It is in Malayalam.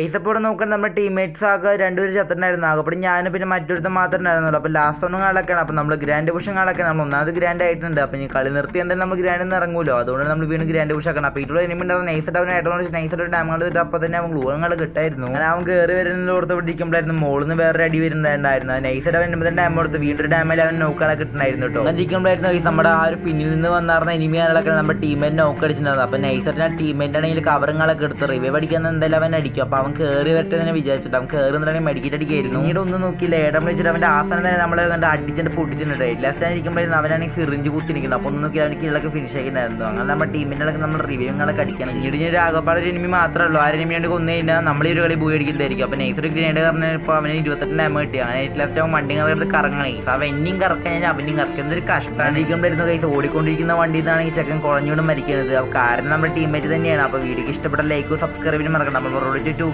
ഏസപ്പോടെ നോക്കണം നമ്മുടെ ടീംമേറ്റ്സ് ആകെ രണ്ടുപേരും ചത്തിട്ടുണ്ടായിരുന്നു. ആകെപ്പടി ഞാനും പിന്നെ മറ്റൊരുത്തം മാത്രമേ ഉണ്ടായിരുന്നുള്ളൂ. അപ്പോൾ ലാസ്റ്റ് ഒന്നും കളൊക്കെയാണ് അപ്പോൾ നമ്മൾ ഗ്രാൻഡ് പുഷൻ കാളൊക്കെയാണ് നമ്മൾ ഒന്നാമത് ഗ്രാൻഡ് ആയിട്ടുണ്ട്. അപ്പോൾ ഇനി കളി നിർത്തി എന്തായാലും നമ്മൾ ഗ്രാൻഡിൽ നിന്ന് അതുകൊണ്ട് നമ്മൾ വീണ്ടും ഗ്രാൻഡ് പുഷ് ആക്കണം അപ്പോൾ ഇതിലൂടെ ഇനിമി ഉണ്ടാകുന്ന നൈസായിട്ട് അവൻ ആയിട്ട് നൈസായിട്ട് ഡാം കളിച്ചിട്ട് അപ്പോൾ തന്നെ അവൻ ഗ്ലൂങ്ങൾ കിട്ടായിരുന്നു. അങ്ങനെ അവൻ കയറി വരുന്നതിൽ ഓർത്ത് പിടിക്കുമ്പോഴായിരുന്നു മോളിൽ നിന്ന് വേറെ അടി വരുന്നുണ്ടായിരുന്നു നൈസായിട്ട് അവൻ എൺപത് ഡാം കൊടുത്ത് വീണ്ടും ഡാമിൽ അവൻ നോക്കാളെ കിട്ടുന്നായിരുന്നു കേട്ടോ ഇരിക്കുമ്പോഴായിരുന്നു നമ്മുടെ ആ ഒരു പിന്നിൽ നിന്ന് വന്നാർന്ന ഇനിമിയാളൊക്കെ നമ്മുടെ ടീമേറ്റ് നോക്ക് അടിച്ചിട്ടുണ്ടായിരുന്നു അപ്പോൾ നൈസായിട്ട് ആ ടീമേറ്റ് ആണെങ്കിൽ കവറുകളൊക്കെ എടുത്ത് റിവൈവ് അടിക്കാൻ എന്തായാലും അവൻ അടിക്കും. അപ്പോൾ അവൻ കയറി വരട്ടെ തന്നെ വിചാരിച്ചിട്ട് അവൻ കയറി നിന്നിട്ടുണ്ടെങ്കിൽ മെഡിക്കറ്റ് അടിക്കായിരുന്നു. പിന്നീട് ഒന്നും നോക്കിയില്ല. ഏടം വിളിച്ചിട്ട് അവന്റെ ആസനം തന്നെ നമ്മളെ കണ്ട് അടിച്ചിട്ട് പൊട്ടിച്ചിട്ടുണ്ട്. ലാസ്റ്റ് ടൈം ഇരിക്കുമ്പോഴായിരുന്നു അവനാണെങ്കിൽ സിറിഞ്ച് കുത്തിരിക്കുന്നത് അപ്പോൾ ഒന്നും നോക്കി അവന് കീഴൊക്കെ ഫിനിഷ് ആക്കിയിട്ടുണ്ടായിരുന്നു. അങ്ങനെ നമ്മുടെ ടീമിന്റെ നമ്മൾ റിവ്യൂങ്ങളൊക്കെ അടിക്കണം. പിന്നീട് ഇനി ഒരു ആകപ്പാട് ഒരു എനിമി മാത്രമേ ഉള്ളൂ. ആ ഒരു എനിമി കൊന്നു കഴിഞ്ഞാൽ നമ്മൾ ഈ ഒരു കളി പോയി അടിക്കുന്നതായിരിക്കും അപ്പോൾ നൈസ് ഒരു ഗ്രനേഡ് പറഞ്ഞാൽ ഇപ്പോൾ അവന് ഇരുപത്തെട്ട് ഡാമ കിട്ടി അങ്ങനെ ലാസ്റ്റ് അവൻ വണ്ടി എടുത്ത് കറങ്ങണം. അവൻ എന്നെയും കറക്കാൻ ഞാൻ കറക്കുന്ന ഒരു എന്തൊരു കഷ്ടമാണ് ഇരിക്കുമ്പോഴായിരുന്നു കൈസ് ഓടിക്കൊണ്ടിരിക്കുന്ന വണ്ടിയിൽ എന്നാണെങ്കിൽ ചെക്കൻ കുഴഞ്ഞുകൊണ്ട് മരിക്കുന്നത് അപ്പോൾ കാരണം നമ്മുടെ ടീമേറ്റ് തന്നെയാണ്. അപ്പോൾ വീഡിയോക്ക് ഇഷ്ടപ്പെട്ട ലൈക്കും സബ്സ്ക്രൈബിനും മറക്കണം നമ്മൾ റോഡ് ടു